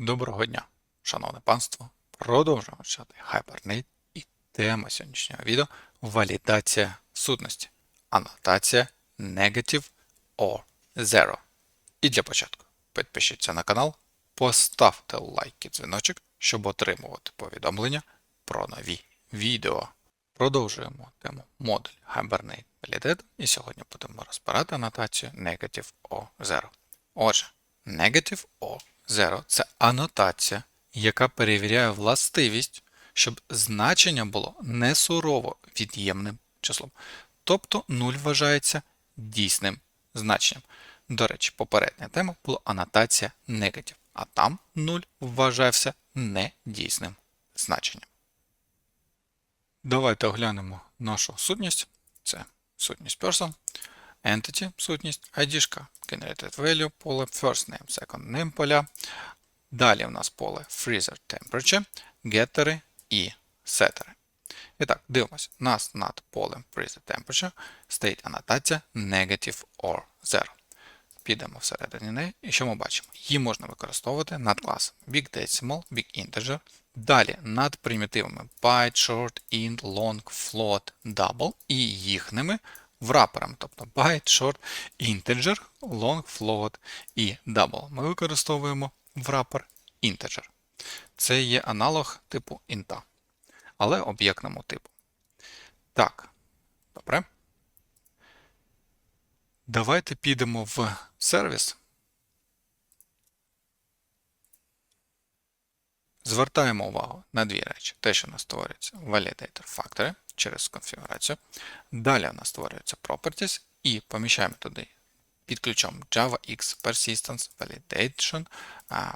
Доброго дня, шановне панство. Продовжуємо вчати Hibernate і тема сьогоднішнього відео валідація сутності. Анотація negative or zero. І для початку підпишіться на канал, поставте лайк і дзвіночок, щоб отримувати повідомлення про нові відео. Продовжуємо тему модуль Hibernate Validate і сьогодні будемо розбирати анотацію negative or zero. Отже, negative or zero – це анотація, яка перевіряє властивість, щоб значення було не сурово від'ємним числом. Тобто 0 вважається дійсним значенням. До речі, попередня тема була анотація negative, а там 0 вважався недійсним значенням. Давайте оглянемо нашу сутність. Це сутність person, entity, сутність, ID, generated value, поле, first name, second name поля. Далі в нас поле freezer temperature, gettери і сеттери. І так, дивимося. У нас над полем freezer temperature стоїть анотація negative or zero. Підемо всередині неї, і що ми бачимо? Її можна використовувати над класом Big Decimal, Big Integer, далі над примітивами byte, short, int, long, float, double і їхніми враперами, тобто byte, short, integer, long, float і double. Ми використовуємо врапер integer. Це є аналог типу інта, але об'єктному типу. Так, добре. Давайте підемо в сервіс. Звертаємо увагу на дві речі. Те, що у нас створюється Validator Factory через конфігурацію. Далі у нас створюється Properties і поміщаємо туди під ключом JavaX Persistence Validation,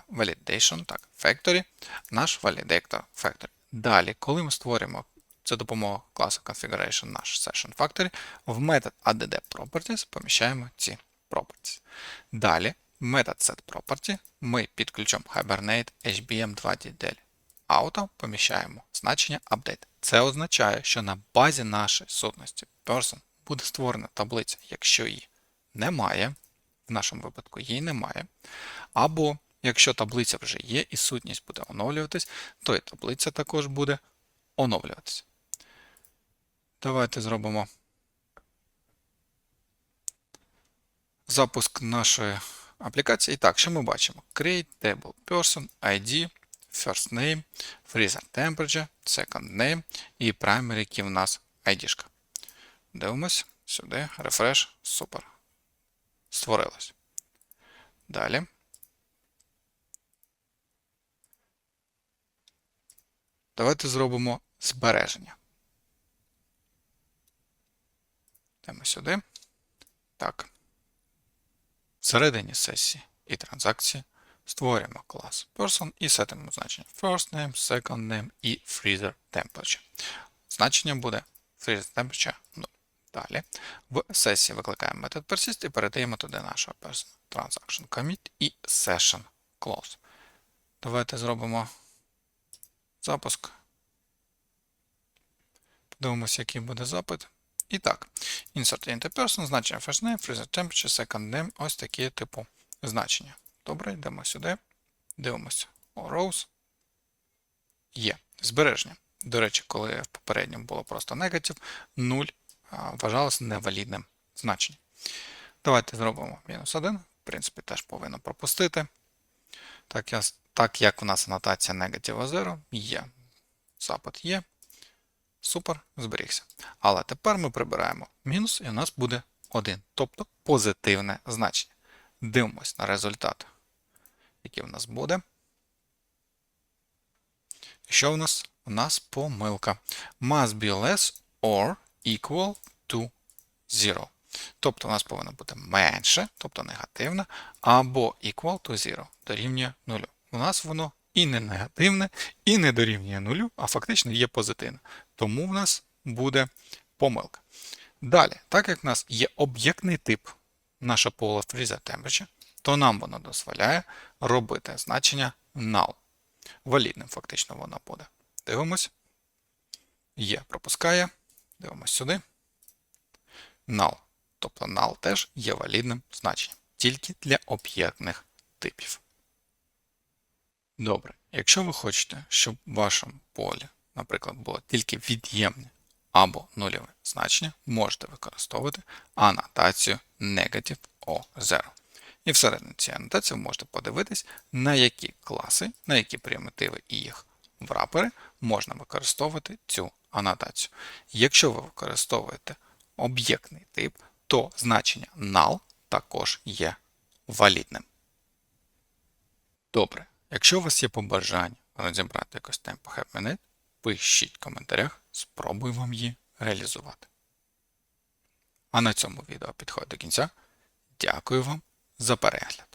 Validation так, Factory, наш Validator Factory. Далі, коли ми створюємо за допомогою класу Configuration наш Session Factory, в метод add Properties поміщаємо ці properties. Далі, в метод setProperty ми під ключом Hibernate HBM2DDL Auto поміщаємо значення update. Це означає, що на базі нашої сутності person буде створена таблиця, якщо її немає, в нашому випадку її немає. Або якщо таблиця вже є і сутність буде оновлюватись, то і таблиця також буде оновлюватися. Давайте зробимо запуск нашої аплікації. І так, що ми бачимо? Create table person, ID, first name, freezer temperature, second name і primary, який в нас ID. Дивимось сюди, refresh, супер. Створилось. Далі. Давайте зробимо збереження. Йдемо сюди. Так. Всередині сесії і транзакції створюємо клас person і сетимо значення first name, second name і freezer temperature. Значення буде freezer temperature 0. Далі в сесії викликаємо метод persist і передаємо туди нашого person transaction commit і session close. Давайте зробимо запуск. Подивимося, який буде запит. І так, insert into person, значення first name, freezer temperature, second name, ось такі типу значення. Добре, йдемо сюди. Дивимося. Rows. Є. Збереження. До речі, коли в попередньому було просто негатив, 0 вважалося невалідним значенням. Давайте зробимо мінус 1. В принципі, теж повинно пропустити. Так, я, так як у нас анотація negative 0 є. Запит є. Супер, зберігся. Але тепер ми прибираємо мінус, і у нас буде 1, тобто позитивне значення. Дивимось на результат, який у нас буде. Що в нас? У нас помилка. Must be less or equal to 0. Тобто у нас повинно бути менше, тобто негативне, або equal to 0 дорівнює 0. У нас воно і не негативне, і не дорівнює 0, а фактично є позитивне. Тому в нас буде помилка. Далі, так як в нас є об'єктний тип наша поле freezer temperature, то нам воно дозволяє робити значення null. Валідним фактично воно буде. Дивимось. Є, пропускає. Дивимось сюди. Null. Тобто null теж є валідним значенням. Тільки для об'єктних типів. Добре, якщо ви хочете, щоб в вашому полі, наприклад, було тільки від'ємне або нульове значення, можете використовувати анотацію negative o 0. І всередині цієї анотації ви можете подивитись, на які класи, на які примітиви і їх врапери можна використовувати цю анотацію. Якщо ви використовуєте об'єктний тип, то значення null також є валідним. Добре, якщо у вас є побажання розібрати якось темпо HappyNet, пишіть в коментарях, спробую вам її реалізувати. А на цьому відео підходить до кінця. Дякую вам за перегляд.